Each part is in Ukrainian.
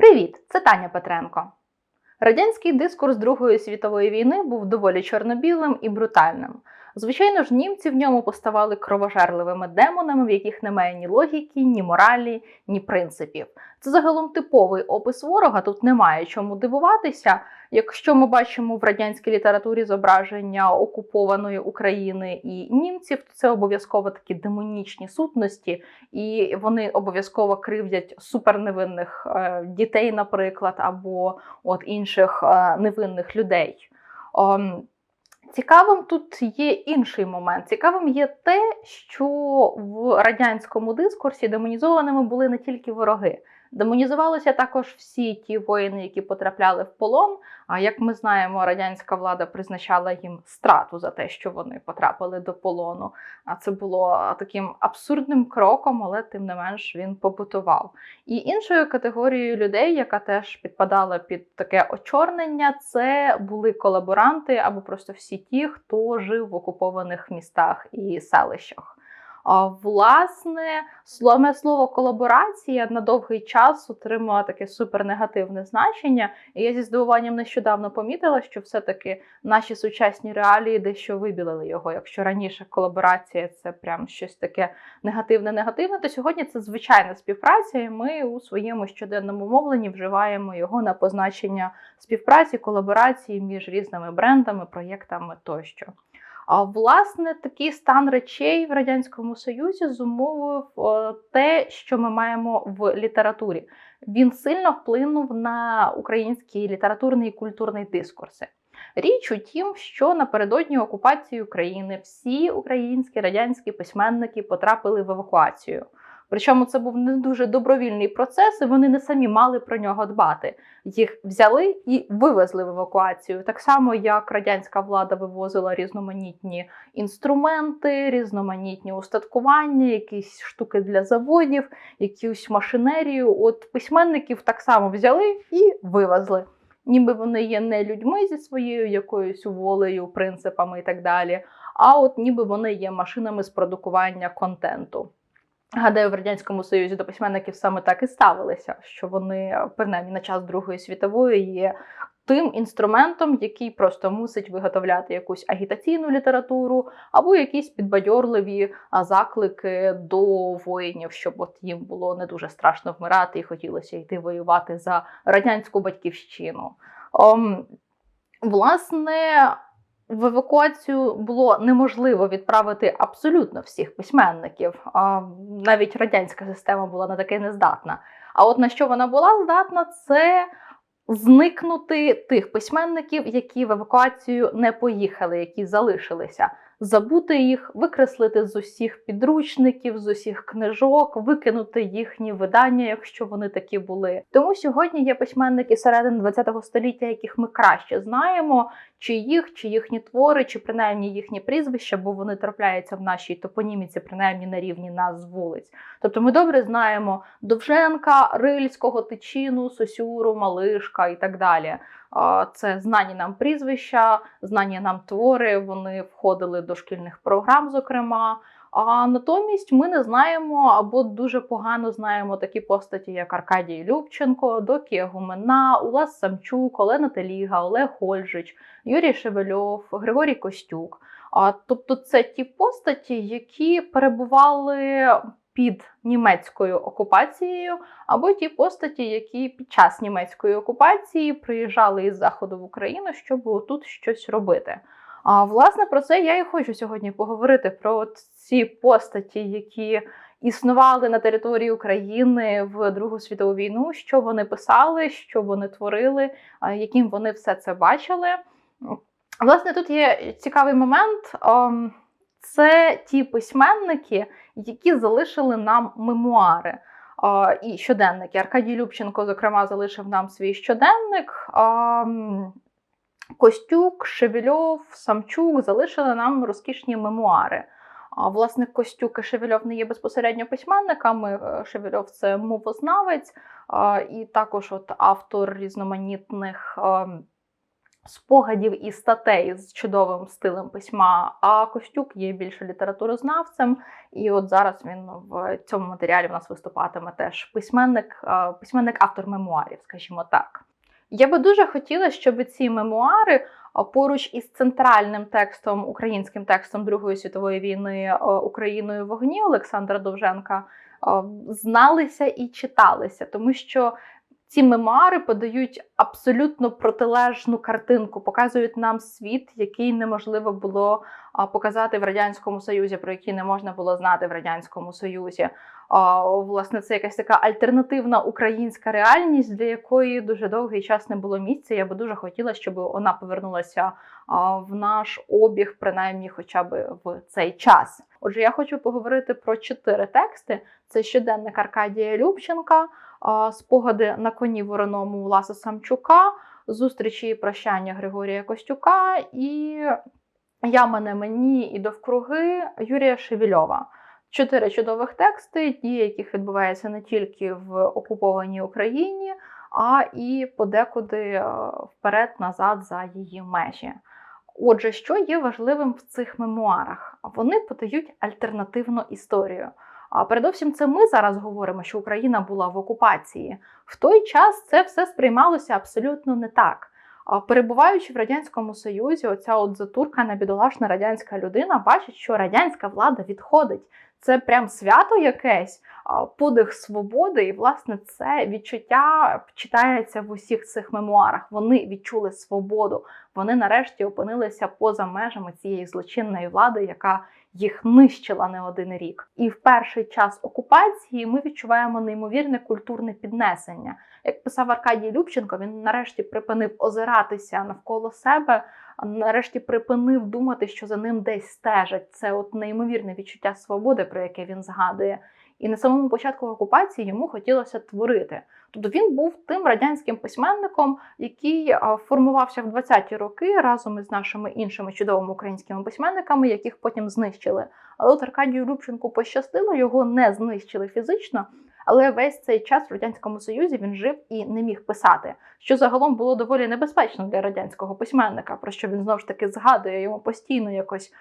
Привіт, це Таня Петренко. Радянський дискурс Другої світової війни був доволі чорно-білим і брутальним. Звичайно ж, німці в ньому поставали кровожерливими демонами, в яких немає ні логіки, ні моралі, ні принципів. Це загалом типовий опис ворога. Тут немає чому дивуватися. Якщо ми бачимо в радянській літературі зображення окупованої України і німців, то це обов'язково такі демонічні сутності, і вони обов'язково кривдять суперневинних е, дітей, наприклад, або от інших е, невинних людей. Цікавим тут є інший момент. Цікавим є те, що в радянському дискурсі демонізованими були не тільки вороги. Демонізувалися також всі ті воїни, які потрапляли в полон. А як ми знаємо, радянська влада призначала їм страту за те, що вони потрапили до полону. А це було таким абсурдним кроком, але тим не менш він побутував. І іншою категорією людей, яка теж підпадала під таке очорнення, це були колаборанти або просто всі ті, хто жив в окупованих містах і селищах. Власне, саме слово колаборація на довгий час отримала таке супернегативне значення. І я зі здивуванням нещодавно помітила, що все-таки наші сучасні реалії дещо вибілили його. Якщо раніше колаборація це прям щось таке негативне-негативне, то сьогодні це звичайна співпраця, і ми у своєму щоденному мовленні вживаємо його на позначення співпраці, колаборації між різними брендами, проєктами тощо. А власне такий стан речей в радянському союзі зумовив те, що ми маємо в літературі. Він сильно вплинув на український літературний і культурний дискурси. Річ у тім, що напередодні окупації України всі українські радянські письменники потрапили в евакуацію. Причому це був не дуже добровільний процес, і вони не самі мали про нього дбати. Їх взяли і вивезли в евакуацію. Так само, як радянська влада вивозила різноманітні інструменти, різноманітні устаткування, якісь штуки для заводів, якусь машинерію. От письменників так само взяли і вивезли. Ніби вони є не людьми зі своєю якоюсь волею, принципами і так далі. А от ніби вони є машинами з продукування контенту. Гадаю, в радянському союзі до письменників саме так і ставилися, що вони принаймні на час Другої світової є тим інструментом, який просто мусить виготовляти якусь агітаційну літературу або якісь підбадьорливі заклики до воїнів, щоб от їм було не дуже страшно вмирати і хотілося йти воювати за радянську батьківщину. Ом, власне в евакуацію було неможливо відправити абсолютно всіх письменників. Навіть радянська система була на таке нездатна. А от на що вона була здатна, це зникнути тих письменників, які в евакуацію не поїхали, які залишилися забути їх, викреслити з усіх підручників, з усіх книжок, викинути їхні видання, якщо вони такі були. Тому сьогодні є письменники середини ХХ століття, яких ми краще знаємо, чи їх, чи їхні твори, чи принаймні їхні прізвища, бо вони трапляються в нашій топоніміці, принаймні на рівні нас вулиць. Тобто ми добре знаємо Довженка, Рильського, Тичину, Сосюру, Малишка і так далі. Це знані нам прізвища, знані нам твори. Вони входили до шкільних програм, зокрема. А натомість ми не знаємо або дуже погано знаємо такі постаті, як Аркадій Любченко, Докія Гумена, Улас Самчук, Олена Теліга, Олег Хольжич, Юрій Шевельов, Григорій Костюк. А тобто, це ті постаті, які перебували під німецькою окупацією, або ті постаті, які під час німецької окупації приїжджали із заходу в Україну, щоб тут щось робити. А власне про це я і хочу сьогодні поговорити про ці постаті, які існували на території України в Другу світову війну, що вони писали, що вони творили, яким вони все це бачили. Власне, тут є цікавий момент. Ем, це ті письменники, які залишили нам мемуари і щоденники. Аркадій Любченко, зокрема, залишив нам свій щоденник. Костюк, Шевельов, Самчук залишили нам розкішні мемуари. Власне, Костюк і Шевельов не є безпосередньо письменниками. Е, Шевельов це мовознавець, і також от автор різноманітних. Спогадів і статей з чудовим стилем письма. А Костюк є більше літературознавцем, і от зараз він в цьому матеріалі в нас виступатиме теж письменник, е, письменник-автор мемуарів, скажімо так. Я би дуже хотіла, щоб ці мемуари поруч із центральним текстом, українським текстом Другої світової війни е, Україною вогні Олександра Довженка е, зналися і читалися, тому що ці мемуари подають абсолютно протилежну картинку, показують нам світ, який неможливо було показати в радянському союзі, про який не можна було знати в радянському союзі. Власне, це якась така альтернативна українська реальність, для якої дуже довгий час не було місця. Я би дуже хотіла, щоб вона повернулася в наш обіг, принаймні, хоча б в цей час. Отже, я хочу поговорити про чотири тексти: це щоденник Аркадія Любченка, спогади на коні вороному Ласа Самчука, зустрічі і прощання Григорія Костюка і Я мене мені і довкруги Юрія Шевільова. Чотири чудових тексти, дії, яких відбуваються не тільки в окупованій Україні, а і подекуди е, вперед-назад за її межі. Отже, що є важливим в цих мемуарах? Вони подають альтернативну історію. А передовсім це ми зараз говоримо, що Україна була в окупації. В той час це все сприймалося абсолютно не так. Перебуваючи в радянському союзі, оця от затуркана бідолашна радянська людина бачить, що радянська влада відходить. Це прям свято якесь, подих свободи, і власне це відчуття читається в усіх цих мемуарах. Вони відчули свободу. Вони нарешті опинилися поза межами цієї злочинної влади, яка їх нищила не один рік. І в перший час окупації ми відчуваємо неймовірне культурне піднесення. Як писав Аркадій Любченко, він нарешті припинив озиратися навколо себе, нарешті припинив думати, що за ним десь стежать. Це от неймовірне відчуття свободи, про яке він згадує. І на самому початку окупації йому хотілося творити. Тобто він був тим радянським письменником, який формувався в 20-ті роки разом із нашими іншими чудовими українськими письменниками, яких потім знищили. Але от Аркадію Любченку пощастило, його не знищили фізично. Але весь цей час в радянському союзі він жив і не міг писати, що загалом було доволі небезпечно для радянського письменника, про що він знову ж таки згадує йому постійно якось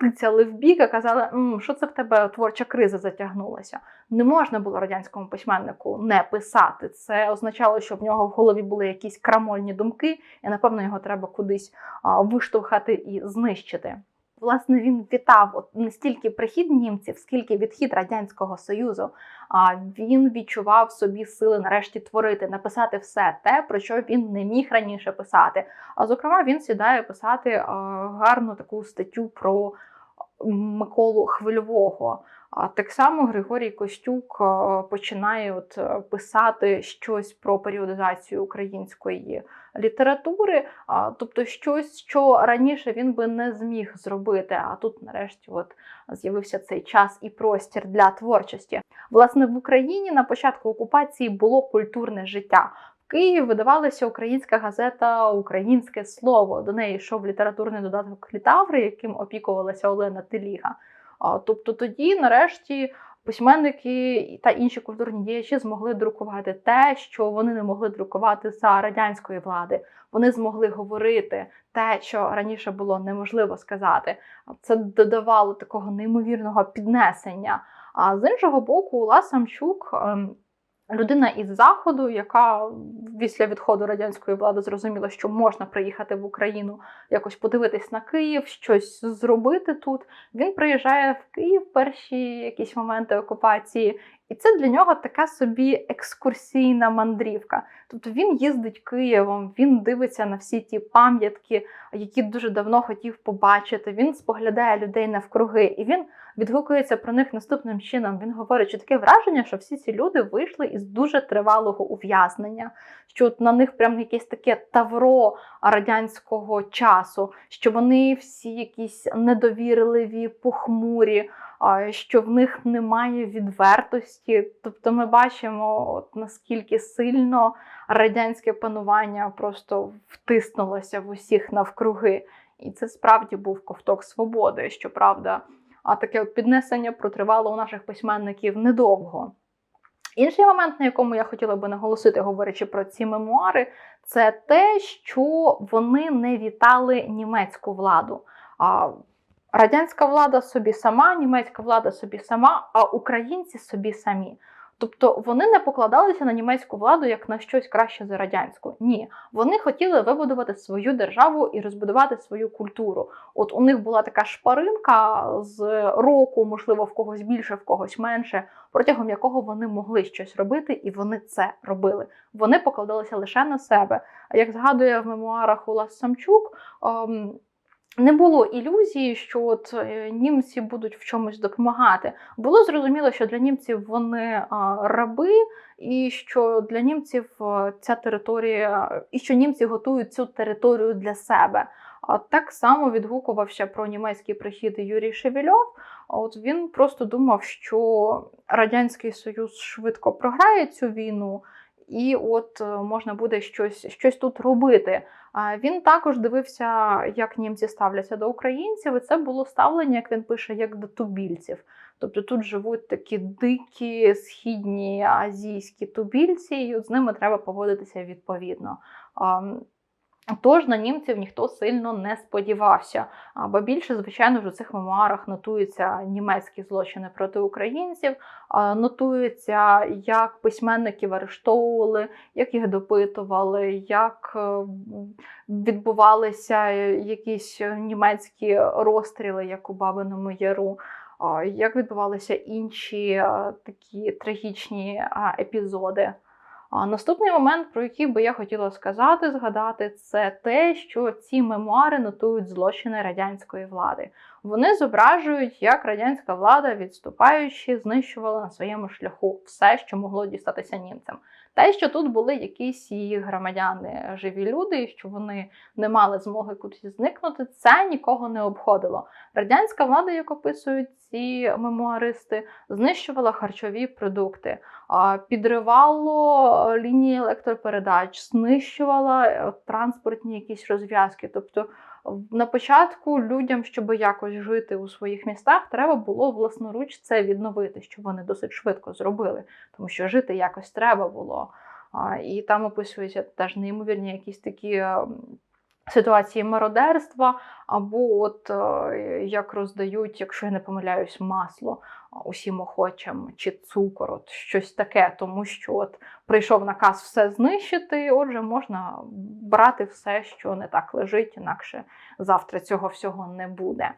тицяли в бік, і казали, що це в тебе творча криза затягнулася. Не можна було радянському письменнику не писати. Це означало, що в нього в голові були якісь крамольні думки, і напевно його треба кудись а, виштовхати і знищити. Власне, він вітав не стільки прихід німців, скільки відхід радянського союзу. А він відчував собі сили нарешті творити, написати все те, про що він не міг раніше писати. А зокрема, він сідає писати гарну таку статтю про Миколу Хвильового. А так само Григорій Костюк починає от писати щось про періодизацію української літератури, тобто щось, що раніше він би не зміг зробити. А тут, нарешті, от з'явився цей час і простір для творчості. Власне, в Україні на початку окупації було культурне життя. В Києві видавалася українська газета Українське слово. До неї йшов літературний додаток Літаври, яким опікувалася Олена Теліга. Тобто тоді, нарешті, письменники та інші культурні діячі змогли друкувати те, що вони не могли друкувати за радянської влади. Вони змогли говорити те, що раніше було неможливо сказати. Це додавало такого неймовірного піднесення. А з іншого боку, Лас Самчук ем, Людина із заходу, яка після відходу радянської влади зрозуміла, що можна приїхати в Україну, якось подивитись на Київ, щось зробити тут. Він приїжджає в Київ перші якісь моменти окупації, і це для нього така собі екскурсійна мандрівка. Тобто він їздить Києвом, він дивиться на всі ті пам'ятки, які дуже давно хотів побачити. Він споглядає людей навкруги, і він відгукується про них наступним чином. Він говорить, що таке враження, що всі ці люди вийшли із дуже тривалого ув'язнення, що от на них прям якесь таке тавро радянського часу, що вони всі якісь недовірливі, похмурі що в них немає відвертості. Тобто ми бачимо, от наскільки сильно радянське панування просто втиснулося в усіх навкруги. І це справді був ковток свободи, щоправда, а таке піднесення протривало у наших письменників недовго. Інший момент, на якому я хотіла би наголосити, говорячи про ці мемуари, це те, що вони не вітали німецьку владу. Радянська влада собі сама, німецька влада собі сама, а українці собі самі. Тобто вони не покладалися на німецьку владу як на щось краще за радянську. Ні, вони хотіли вибудувати свою державу і розбудувати свою культуру. От у них була така шпаринка з року, можливо, в когось більше, в когось менше, протягом якого вони могли щось робити, і вони це робили. Вони покладалися лише на себе. А як згадує в мемуарах Улас Самчук. ем, не було ілюзії, що от е, німці будуть в чомусь допомагати. Було зрозуміло, що для німців вони раби, і що для німців ця територія, і що німці готують цю територію для себе. А так само відгукувався про німецький прихід Юрій Шевельов. От він просто думав, що Радянський Союз швидко програє цю війну. І от е, можна буде щось щось тут робити. Він також дивився, як німці ставляться до українців, і це було ставлення, як він пише, як до тубільців. Тобто тут живуть такі дикі східні азійські тубільці, і от з ними треба поводитися відповідно. Тож на німців ніхто сильно не сподівався. Бо більше, звичайно ж, у цих мемуарах нотуються німецькі злочини проти українців, нотується, як письменників арештовували, як їх допитували, як е, відбувалися якісь німецькі розстріли, як у Бабиному Яру. Як відбувалися інші такі трагічні епізоди? А наступний момент, про який би я хотіла сказати, згадати, це те, що ці мемуари нотують злочини радянської влади. Вони зображують, як радянська влада, відступаючи, знищувала на своєму шляху все, що могло дістатися німцям. Те, що тут були якісь її громадяни, живі люди, що вони не мали змоги кудись зникнути, це нікого не обходило. Радянська влада, як описують ці мемуаристи, знищувала харчові продукти, підривало лінії електропередач, знищувала е, транспортні якісь розв'язки. Тобто на початку людям, щоб якось жити у своїх містах, треба було власноруч це відновити, що вони досить швидко зробили, тому що жити якось треба було. І там описуються теж неймовірні якісь такі ситуації мародерства, або от е, як роздають, якщо я не помиляюсь, масло усім охочим чи цукор, от щось таке, тому що от прийшов наказ все знищити. Отже, можна брати все, що не так лежить, інакше завтра цього всього не буде.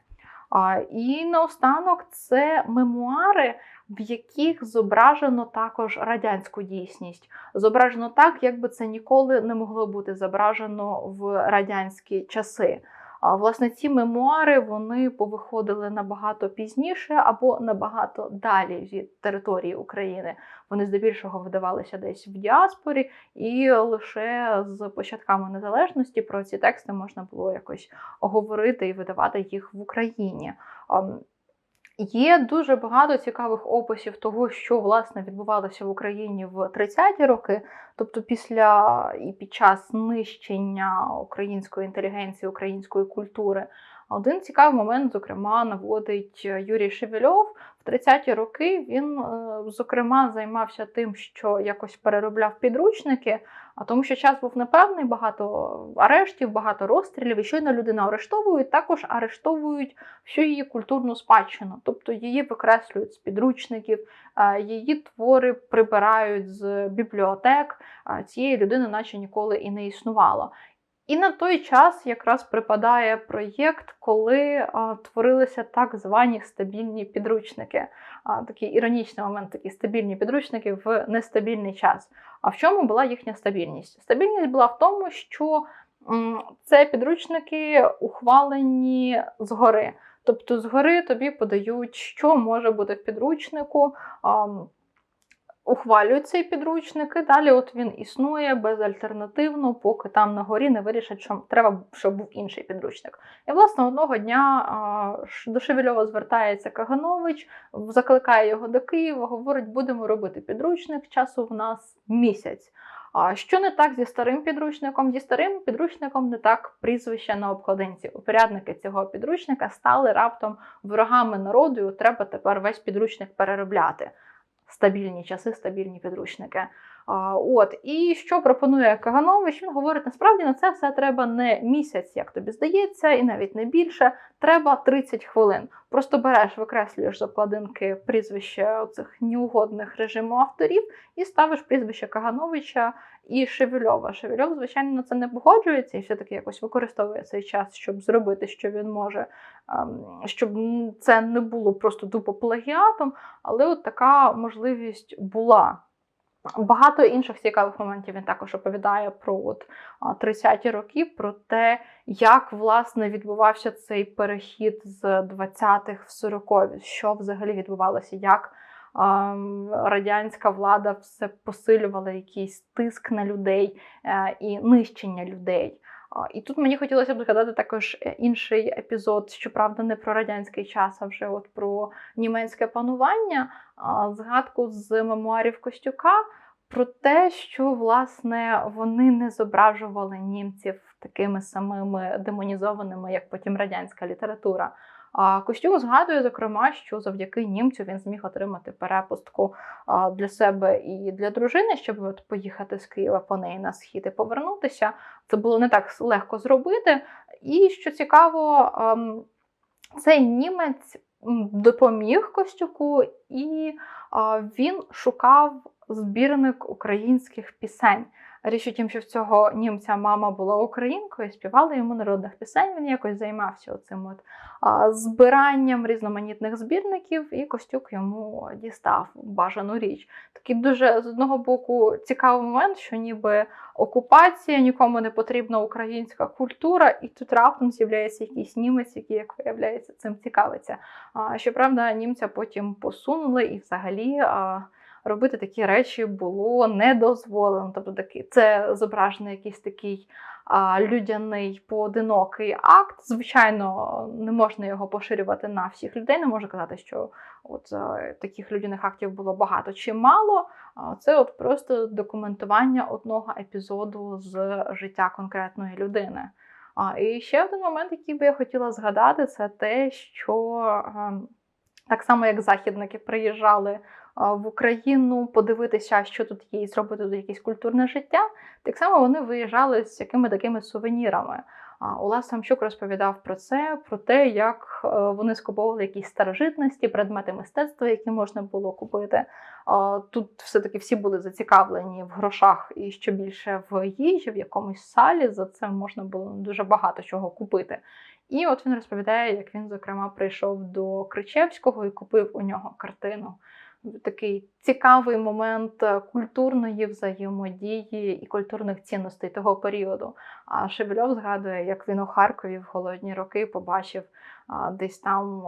І наостанок це мемуари, в яких зображено також радянську дійсність. Зображено так, якби це ніколи не могло бути зображено в радянські часи. Власне ці мемуари вони повиходили набагато пізніше або набагато далі від території України. Вони здебільшого видавалися десь в діаспорі, і лише з початками незалежності про ці тексти можна було якось говорити і видавати їх в Україні. Є дуже багато цікавих описів того, що власне відбувалося в Україні в 30-ті роки, тобто після і під час знищення української інтелігенції, української культури. Один цікавий момент, зокрема, наводить Юрій Шевельов. В 30-ті роки він, е, зокрема, займався тим, що якось переробляв підручники, а тому, що час був непевний, багато арештів, багато розстрілів. І щойно людину арештовують, також арештовують всю її культурну спадщину, тобто її викреслюють з підручників, е, її твори прибирають з бібліотек. Цієї людини, наче ніколи і не існувало. І на той час якраз припадає проєкт, коли а, творилися так звані стабільні підручники. А, Такий іронічний момент, такі стабільні підручники в нестабільний час. А в чому була їхня стабільність? Стабільність була в тому, що м, це підручники ухвалені згори. Тобто, згори тобі подають, що може бути в підручнику. А, ухвалюють цей підручник, і далі от він існує безальтернативно, поки там на горі не вирішать, що треба, щоб був інший підручник. І, власне, одного дня до Шевельова звертається Каганович, закликає його до Києва, говорить, будемо робити підручник, часу в нас місяць. А що не так зі старим підручником? Зі старим підручником не так прізвище на обкладинці. Упорядники цього підручника стали раптом ворогами народу. і Треба тепер весь підручник переробляти стабільні часи, стабільні підручники. От і що пропонує Каганович? Він говорить: насправді на це все треба не місяць, як тобі здається, і навіть не більше. Треба 30 хвилин. Просто береш, викреслюєш з обкладинки прізвище цих неугодних режиму авторів і ставиш прізвище Кагановича і Шевельова. Шевельов, звичайно, на це не погоджується і все-таки якось використовує цей час, щоб зробити, що він може, ем, щоб це не було просто тупо плагіатом, але от така можливість була. Багато інших цікавих моментів він також оповідає про от 30-ті роки, про те, як власне відбувався цей перехід з 20-х в 40-ві, що взагалі відбувалося, як ем, радянська влада все посилювала якийсь тиск на людей е, і нищення людей. І тут мені хотілося б згадати також е, інший епізод, щоправда, не про радянський час, а вже от про німецьке панування, згадку з мемуарів Костюка про те, що власне вони не зображували німців такими самими демонізованими, як потім радянська література. А Костюм згадує, зокрема, що завдяки німцю він зміг отримати перепустку для себе і для дружини, щоб от поїхати з Києва по неї на схід і повернутися. Це було не так легко зробити. І що цікаво, цей німець допоміг Костюку, і він шукав збірник українських пісень. Річ у тім, що в цього німця мама була українкою, співала йому народних пісень. Він якось займався цим от збиранням різноманітних збірників, і Костюк йому дістав бажану річ. Такий дуже з одного боку цікавий момент, що ніби окупація, нікому не потрібна українська культура, і тут раптом з'являється якийсь німець, який, як виявляється, цим цікавиться. Щоправда, німця потім посунули і взагалі. Робити такі речі було не дозволено. Тобто це зображений якийсь такий а, людяний поодинокий акт. Звичайно, не можна його поширювати на всіх людей. Не можу казати, що от а, таких людяних актів було багато чи мало. А, це от просто документування одного епізоду з життя конкретної людини. А, І ще один момент, який би я хотіла згадати, це те, що а, так само як західники приїжджали в Україну подивитися, що тут є, і зробити тут якесь культурне життя. Так само вони виїжджали з якими такими сувенірами. Олег Самчук розповідав про це, про те, як е, вони скуповували якісь старожитності, предмети мистецтва, які можна було купити. Тут все-таки всі були зацікавлені в грошах і що більше в їжі, в якомусь салі. За це можна було дуже багато чого купити. І от він розповідає, як він, зокрема, прийшов до Кричевського і купив у нього картину такий цікавий момент е, культурної взаємодії і культурних цінностей того періоду. А Шевельов згадує, як він у Харкові в голодні роки побачив десь там.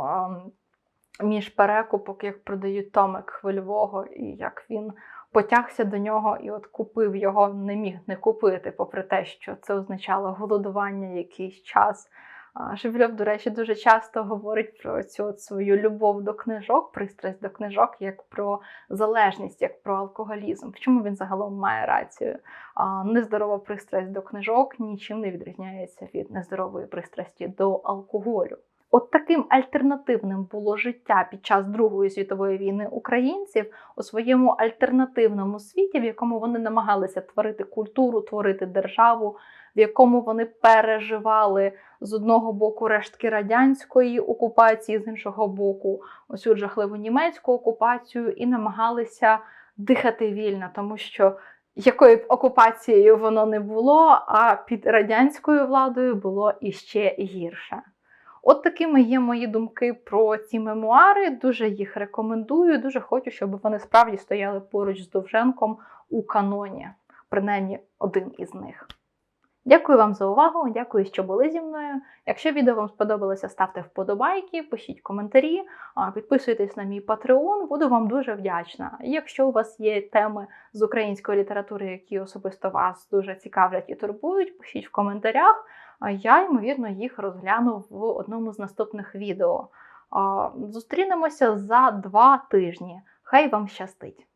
Між перекупок, як продають Томик Хвильового, і як він потягся до нього і от купив його, не міг не купити, попри те, що це означало голодування якийсь час. Шевельов, до речі, дуже часто говорить про цю от свою любов до книжок, пристрасть до книжок, як про залежність, як про алкоголізм. В чому він загалом має рацію? Нездорова пристрасть до книжок нічим не відрізняється від нездорової пристрасті до алкоголю. От таким альтернативним було життя під час Другої світової війни українців у своєму альтернативному світі, в якому вони намагалися творити культуру, творити державу, в якому вони переживали з одного боку рештки радянської окупації, з іншого боку, ось жахливу німецьку окупацію, і намагалися дихати вільно, тому що якою б окупацією воно не було, а під радянською владою було іще гірше. От такими є мої думки про ці мемуари. Дуже їх рекомендую. Дуже хочу, щоб вони справді стояли поруч з Довженком у каноні, принаймні один із них. Дякую вам за увагу, дякую, що були зі мною. Якщо відео вам сподобалося, ставте вподобайки, пишіть коментарі, підписуйтесь на мій Patreon, буду вам дуже вдячна. Якщо у вас є теми з української літератури, які особисто вас дуже цікавлять і турбують, пишіть в коментарях. Я, ймовірно, їх розгляну в одному з наступних відео. Зустрінемося за два тижні. Хай вам щастить!